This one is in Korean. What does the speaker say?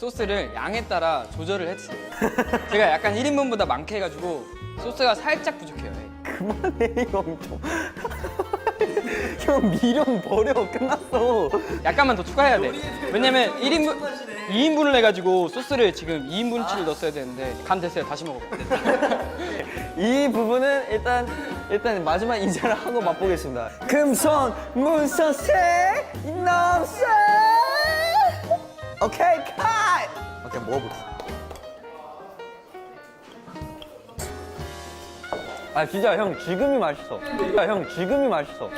소스를 양에 따라 조절을 했어요. 제가 약간 1인분보다 많게 해가지고 소스가 살짝 부족해요. 네. 그만해 형 좀. 형 미련 버려 끝났어. 약간만 더 추가해야 돼. 왜냐면 1인분, 2인분을 해가지고 소스를 지금 2인분치를 넣었어야 되는데 간 됐어요. 다시 먹어봐. 이 부분은 일단 일단 마지막 인사를 하고 맛보겠습니다. 금손 문선생 넘세. 오케이 컷. 오케이 먹어볼게. 아 진짜 형 지금이 맛있어. 야, 형 지금이 맛있어.